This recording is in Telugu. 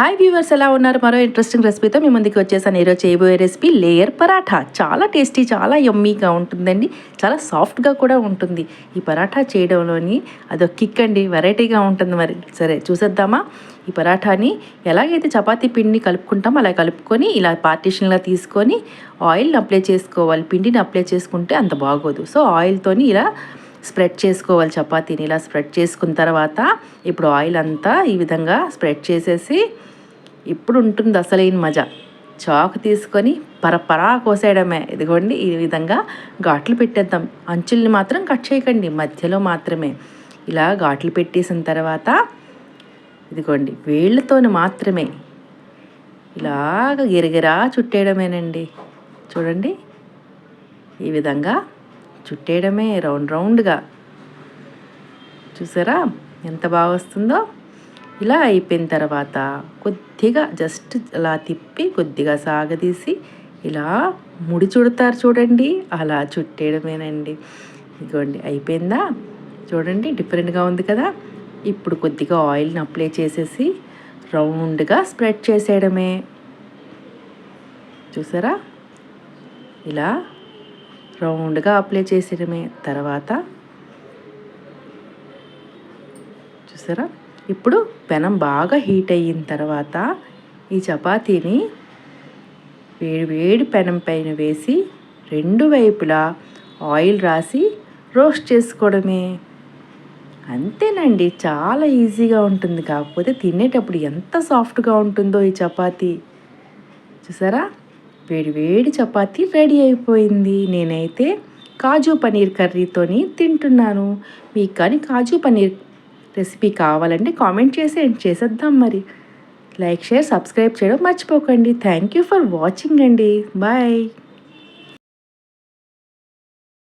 హాయ్ వ్యూవర్స్ ఎలా ఉన్నారు? మరో ఇంట్రెస్టింగ్ రెసిపీతో మీ ముందుకు వచ్చేసాను. ఈరోజు చేయబోయే రెసిపీ లేయర్ పరాఠా చాలా టేస్టీ చాలా యమ్మీగా ఉంటుందండి. చాలా సాఫ్ట్గా కూడా ఉంటుంది. ఈ పరాఠా చేయడంలోని అదొక కిక్ అండి. వెరైటీగా ఉంటుంది మరి. సరే చూసేద్దామా? ఈ పరాఠాని ఎలాగైతే చపాతీ పిండిని కలుపుకుంటామో అలా కలుపుకొని ఇలా పార్టీషన్లా తీసుకొని ఆయిల్ని అప్లై చేసుకోవాలి. పిండిని అప్లై చేసుకుంటే అంత బాగోదు. సో ఆయిల్తోని ఇలా స్ప్రెడ్ చేసుకోవాలి చపాతీని. ఇలా స్ప్రెడ్ చేసుకున్న తర్వాత ఇప్పుడు ఆయిల్ అంతా ఈ విధంగా స్ప్రెడ్ చేసేసి ఇప్పుడు ఉంటుంది అసలైన మజా. చాక్ తీసుకొని పరపరా కోసేయడమే. ఇదిగోండి ఈ విధంగా ఘాట్లు పెట్టేద్దాం. అంచుల్ని మాత్రం కట్ చేయకండి మధ్యలో మాత్రమే. ఇలా ఘాట్లు పెట్టేసిన తర్వాత ఇదిగోండి వేళ్ళతో మాత్రమే. ఇలాగ గిరగిరా చుట్టేయడమేనండి. చూడండి ఈ విధంగా చుట్టేయడమే రౌండ్ రౌండ్గా. చూసారా? ఎంత బాగా వస్తుందో? ఇలా అయిపోయిన తర్వాత కొద్దిగా జస్ట్ అలా తిప్పి కొద్దిగా సాగదీసి ఇలా ముడి చుడతారు చూడండి. అలా చుట్టేయడమేనండి. ఇదిగోండి అయిపోయిందా? చూడండి డిఫరెంట్గా ఉంది కదా? ఇప్పుడు కొద్దిగా ఆయిల్ని అప్లై చేసేసి రౌండ్గా స్ప్రెడ్ చేసేయడమే. చూసారా? ఇలా రౌండ్గా అప్లై చేసేయడమే. తర్వాత చూసారా? ఇప్పుడు పెనం బాగా హీట్ అయిన తర్వాత ఈ చపాతీని వేడి వేడి పెనం పైన వేసి రెండు వైపులా ఆయిల్ రాసి రోస్ట్ చేసుకోవడమే. అంతేనండి. చాలా ఈజీగా ఉంటుంది. కాకపోతే తినేటప్పుడు ఎంత సాఫ్ట్గా ఉంటుందో ఈ చపాతీ. చూసారా? వేడి వేడి చపాతీ రెడీ అయిపోయింది. నేనైతే కాజు పనీర్ కర్రీతోని తింటున్నాను. మీకు కానీ కాజు పనీర్ రెసిపీ కావాలంటే కామెంట్ చేసి చేసేద్దాం మరి. లైక్ షేర్ సబ్స్క్రైబ్ చేయడం మర్చిపోకండి. థ్యాంక్ యూ ఫర్ వాచింగ్ అండి. బాయ్.